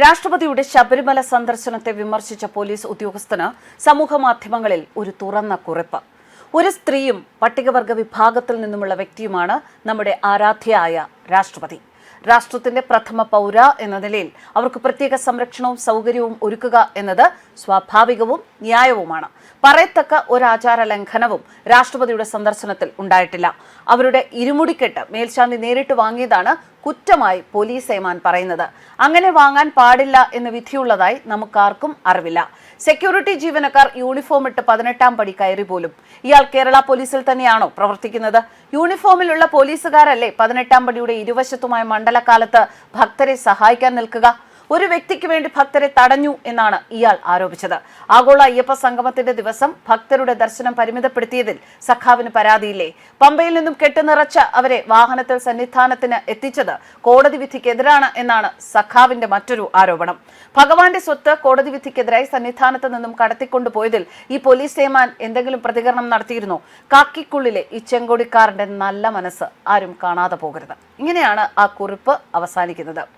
രാഷ്ട്രപതിയുടെ ശബരിമല സന്ദർശനത്തെ വിമർശിച്ച പോലീസ് ഉദ്യോഗസ്ഥന് സമൂഹമാധ്യമങ്ങളിൽ ഒരു തുറന്ന കുറിപ്പ്. ഒരു സ്ത്രീയും പട്ടികവർഗ വിഭാഗത്തിൽ നിന്നുമുള്ള വ്യക്തിയുമാണ് നമ്മുടെ ആരാധ്യയായ രാഷ്ട്രപതി. രാഷ്ട്രത്തിന്റെ പ്രഥമ പൗര എന്ന നിലയിൽ അവർക്ക് പ്രത്യേക സംരക്ഷണവും സൗകര്യവും ഒരുക്കുക എന്നത് സ്വാഭാവികവും ന്യായവുമാണ്. പറയത്തക്ക ഒരാചാര ലംഘനവും രാഷ്ട്രപതിയുടെ സന്ദർശനത്തിൽ ഉണ്ടായിട്ടില്ല. അവരുടെ ഇരുമുടിക്കെട്ട് മേൽശാന്തി നേരിട്ട് വാങ്ങിയതാണ് കുറ്റമായി പോലീസ് ഏമാൻ പറയുന്നത്. അങ്ങനെ വാങ്ങാൻ പാടില്ല എന്ന് വിധിയുള്ളതായി നമുക്കാർക്കും അറിവില്ല. സെക്യൂരിറ്റി ജീവനക്കാർ യൂണിഫോം ഇട്ട് പതിനെട്ടാം പടി കയറി പോലും. ഇയാൾ കേരള പോലീസിൽ തന്നെയാണോ പ്രവർത്തിക്കുന്നത്? യൂണിഫോമിലുള്ള പോലീസുകാരല്ലേ പതിനെട്ടാം പടിയുടെ ഇരുവശത്തുമായ മണ്ഡലകാലത്ത് ഭക്തരെ സഹായിക്കാൻ നിൽക്കുക? ഒരു വ്യക്തിക്ക് വേണ്ടി ഭക്തരെ തടഞ്ഞു എന്നാണ് ഇയാൾ ആരോപിച്ചത്. ആഗോള അയ്യപ്പ സംഗമത്തിന്റെ ദിവസം ഭക്തരുടെ ദർശനം പരിമിതപ്പെടുത്തിയതിൽ സഖാവിന് പരാതിയില്ലേ? പമ്പയിൽ നിന്നും കെട്ടുനിറച്ച അവരെ വാഹനത്തിൽ സന്നിധാനത്തിന് എത്തിച്ചത് കോടതി വിധിക്കെതിരാണ് എന്നാണ് സഖാവിന്റെ മറ്റൊരു ആരോപണം. ഭഗവാന്റെ സ്വത്ത് കോടതി വിധിക്കെതിരായി സന്നിധാനത്ത് നിന്നും കടത്തിക്കൊണ്ടുപോയതിൽ ഈ പോലീസ് സേമാൻ എന്തെങ്കിലും പ്രതികരണം നടത്തിയിരുന്നോ? കാക്കിക്കുള്ളിലെ ഈ ചെങ്കൊടിക്കാരന്റെ നല്ല മനസ്സ് ആരും കാണാതെ പോകരുത്. ഇങ്ങനെയാണ് ആ കുറിപ്പ് അവസാനിക്കുന്നത്.